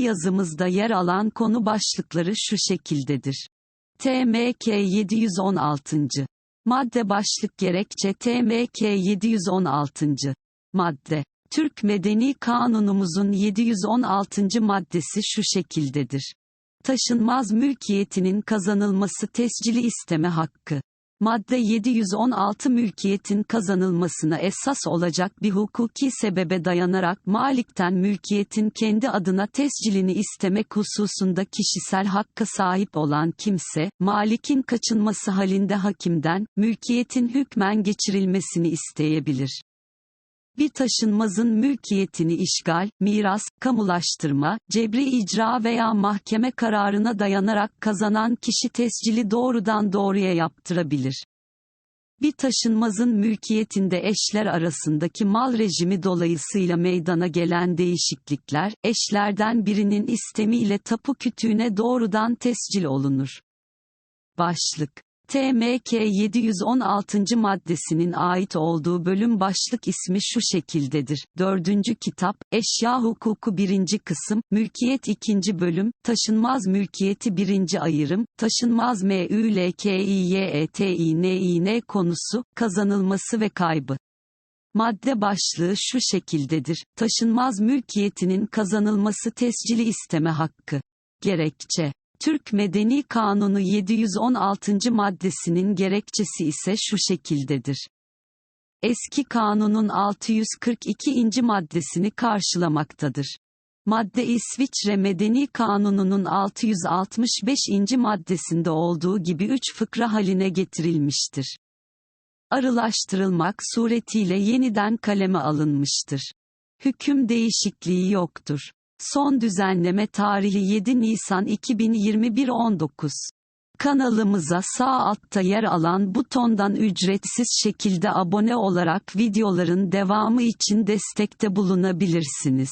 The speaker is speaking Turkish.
yazımızda yer alan konu başlıkları şu şekildedir. TMK 716. Madde başlık gerekçe TMK 716. Madde. Türk Medeni Kanunumuzun 716. maddesi şu şekildedir. Taşınmaz mülkiyetinin kazanılması tescili isteme hakkı. Madde 716 mülkiyetin kazanılmasına esas olacak bir hukuki sebebe dayanarak malikten mülkiyetin kendi adına tescilini istemek hususunda kişisel hakka sahip olan kimse, malikin kaçınması halinde hakimden, mülkiyetin hükmen geçirilmesini isteyebilir bir taşınmazın mülkiyetini işgal, miras, kamulaştırma, cebri icra veya mahkeme kararına dayanarak kazanan kişi tescili doğrudan doğruya yaptırabilir. Bir taşınmazın mülkiyetinde eşler arasındaki mal rejimi dolayısıyla meydana gelen değişiklikler, eşlerden birinin istemiyle tapu kütüğüne doğrudan tescil olunur. Başlık TMK 716. maddesinin ait olduğu bölüm başlık ismi şu şekildedir. Dördüncü kitap, Eşya Hukuku 1. kısım, Mülkiyet 2. bölüm, Taşınmaz Mülkiyeti 1. ayırım, Taşınmaz MÜLKİYETİNİN konusu, kazanılması ve kaybı. Madde başlığı şu şekildedir. Taşınmaz mülkiyetinin kazanılması tescili isteme hakkı. Gerekçe Türk Medeni Kanunu 716. maddesinin gerekçesi ise şu şekildedir. Eski kanunun 642. maddesini karşılamaktadır. Madde İsviçre Medeni Kanunu'nun 665. maddesinde olduğu gibi üç fıkra haline getirilmiştir. Arılaştırılmak suretiyle yeniden kaleme alınmıştır. Hüküm değişikliği yoktur. Son düzenleme tarihi 7 Nisan 2021 19. Kanalımıza sağ altta yer alan butondan ücretsiz şekilde abone olarak videoların devamı için destekte bulunabilirsiniz.